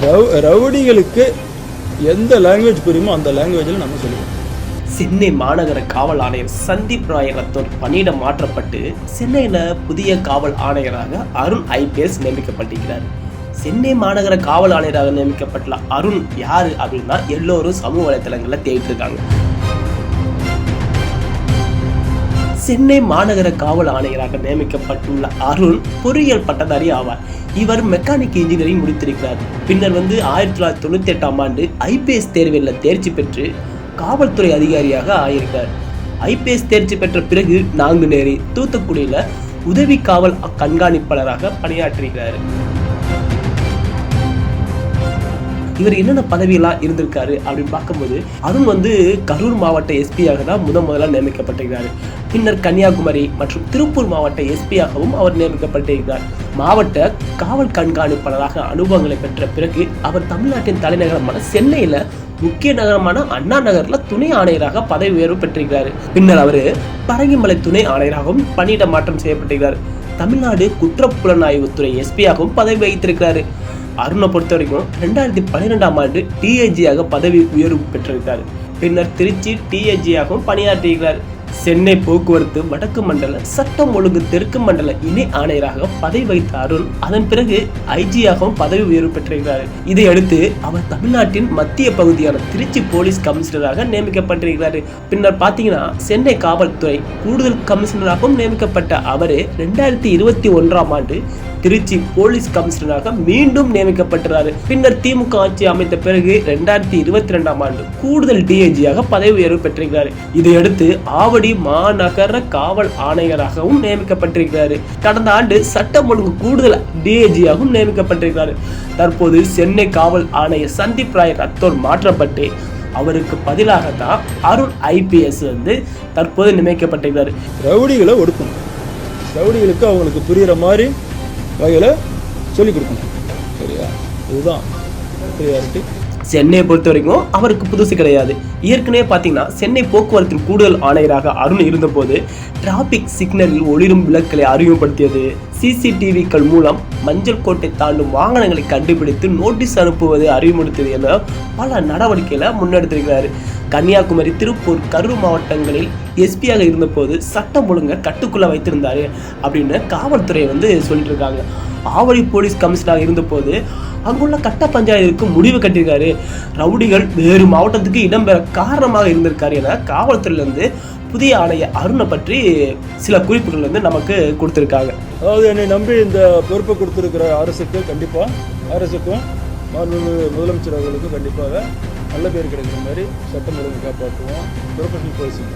ரவு- ரவுடிகளுக்கு எந்த லாங்குவேஜ் புரியுமோ அந்த லாங்குவேஜில் நம்ம சொல்லுவோம். சென்னை மாநகர காவல் ஆணையர் சந்தீப் ராய் ரத்தோர் பணியிடம் மாற்றப்பட்டு சென்னையில் புதிய காவல் ஆணையராக அருண் ஐபிஎஸ் நியமிக்கப்பட்டிருக்கிறார். சென்னை மாநகர காவல் ஆணையராக நியமிக்கப்பட்டுள்ள அருண் யார் அப்படின்னா எல்லோரும் சமூக வலைத்தளங்களில் தேடிட்டு இருக்காங்க. சென்னை மாநகர காவல் ஆணையராக நியமிக்கப்பட்டுள்ள அருண் பொறியியல் பட்டதாரி ஆவார். இவர் மெக்கானிக் இன்ஜினியரிங் முடித்திருக்கிறார். பின்னர் வந்து ஆயிரத்தி தொள்ளாயிரத்தி தொண்ணூத்தி எட்டாம் ஆண்டு ஐபிஎஸ் தேர்வில் தேர்ச்சி பெற்று காவல்துறை அதிகாரியாக ஆயிருக்கார் ஐபிஎஸ் தேர்ச்சி பெற்ற பிறகு நாங்குநேரி தூத்துக்குடியில் உதவி காவல் கண்காணிப்பாளராக பணியாற்றுகிறார் இவர் என்னென்ன பதவியெல்லாம் இருந்திருக்காரு அப்படின்னு பார்க்கும்போது அருண் வந்து கரூர் மாவட்ட எஸ்பியாக தான் முதன் முதலாக நியமிக்கப்பட்டிருக்கிறார். பின்னர் கன்னியாகுமரி மற்றும் திருப்பூர் மாவட்ட எஸ்பியாகவும் அவர் நியமிக்கப்பட்டிருக்கிறார். மாவட்ட காவல் கண்காணிப்பாளராக அனுபவங்களை பெற்ற பிறகு அவர் தமிழ்நாட்டின் தலைநகரமான சென்னையில் முக்கிய நகரமான அண்ணா நகர்ல துணை ஆணையராக பதவி உயர்வு பெற்றிருக்கிறார். பின்னர் அவர் பரங்கிமலை துணை ஆணையராகவும் பணியிட மாற்றம் செய்யப்பட்டிருக்கிறார். தமிழ்நாடு குற்றப்புலனாய்வுத்துறை எஸ்பியாகவும் பதவி வகித்திருக்கிறார். அருணை பொறுத்த வரைக்கும் ரெண்டாயிரத்தி பன்னிரெண்டாம் ஆண்டு டிஏஜியாக பதவி உயர்வு பெற்றிருக்கார். பின்னர் திருச்சி டிஏஜியாகவும் பணியாற்றியிருக்கிறார். சென்னை போக்குவரத்து வடக்கு மண்டல சட்டம் ஒழுங்கு தெற்கு மண்டல இணை ஆணையராக பதவி வைத்த அருண் அதன் பிறகு ஐஜியாகவும் பதவி உயர்வு பெற்றிருக்கிறார். இதையடுத்து அவர் தமிழ்நாட்டின் மத்திய பகுதியான திருச்சி போலீஸ் கமிஷனராக நியமிக்கப்பட்டிருக்கிறார். பின்னர் பார்த்தீங்கன்னா சென்னை காவல்துறை கூடுதல் கமிஷனராகவும் நியமிக்கப்பட்ட அவரே ரெண்டாயிரத்தி இருபத்தி ஒன்றாம் ஆண்டு திருச்சி போலீஸ் கமிஷனராக மீண்டும் நியமிக்கப்பட்டுள்ளார். பின்னர் திமுக ஆட்சி அமைத்த பிறகு ரெண்டாயிரத்தி இருபத்தி ரெண்டாம் ஆண்டு கூடுதல் டிஐஜியாக பதவி உயர்வு பெற்றிருக்கிறார். இதையடுத்து ஆவடி மாநகர காவல் ஆணையராகவும் நியமிக்கப்பட்டிருக்கிறார். கடந்த ஆண்டு சட்டம் ஒழுங்கு கூடுதல் டிஐஜியாகவும் நியமிக்கப்பட்டிருக்கிறார். தற்போது சென்னை காவல் ஆணையர் சந்தீப் ராய் ரத்தோர் மாற்றப்பட்டு அவருக்கு பதிலாக தான் அருண் ஐபிஎஸ் வந்து தற்போது நியமிக்கப்பட்டிருக்கிறார். ரவுடிகளை ஒடுக்கணும். ரவுடிகளுக்கு அவங்களுக்கு புரிகிற மாதிரி வகையில் சொல்லிக் கொடுக்கணும். சரியா? இதுதான் ப்ரியாரிட்டி சென்னையை பொறுத்த வரைக்கும் அவருக்கு புதுசு கிடையாது. ஏற்கனவே பார்த்தீங்கன்னா சென்னை போக்குவரத்தின் கூடுதல் ஆணையராக அருண் இருந்தபோது டிராபிக் சிக்னலில் ஒளிரும் விளக்குகளை அறிமுகப்படுத்தியது. சிசிடிவிக்கள் மூலம் மஞ்சள் கோட்டை தாண்டும் வாகனங்களை கண்டுபிடித்து நோட்டீஸ் அனுப்புவது அறிமுகப்படுத்தியது என பல நடவடிக்கைகளை முன்னெடுத்திருக்கிறார். கன்னியாகுமரி திருப்பூர் கரூர் மாவட்டங்களில் எஸ்பியாக இருந்தபோது சட்டம் ஒழுங்கை கட்டுக்குள்ளே வைத்திருந்தார் அப்படின்னு காவல்துறை வந்து சொல்லிட்டு இருக்காங்க ஆவடி போலீஸ் கமிஷனராக இருந்தபோது அங்குள்ள கட்ட பஞ்சாயத்துக்கு முடிவு கட்டியிருக்காரு. ரவுடிகள் வேறு மாவட்டத்துக்கு இடம்பெற காரணமாக இருந்திருக்காரு என காவல்துறையிலேருந்து புதிய ஆணைய அருணை பற்றி சில குறிப்புகள் வந்து நமக்கு கொடுத்துருக்காங்க. அதாவது என்னை நம்பி இந்த பொறுப்பை கொடுத்துருக்கிற அரசுக்கு கண்டிப்பாக அரசுக்கும் மாண்புமிகு முதலமைச்சர் அவர்களுக்கும் கண்டிப்பாக நல்ல பேர் கிடைக்கிற மாதிரி சட்டம் ஒழுங்கு காப்பாற்றுவோம். Professional policing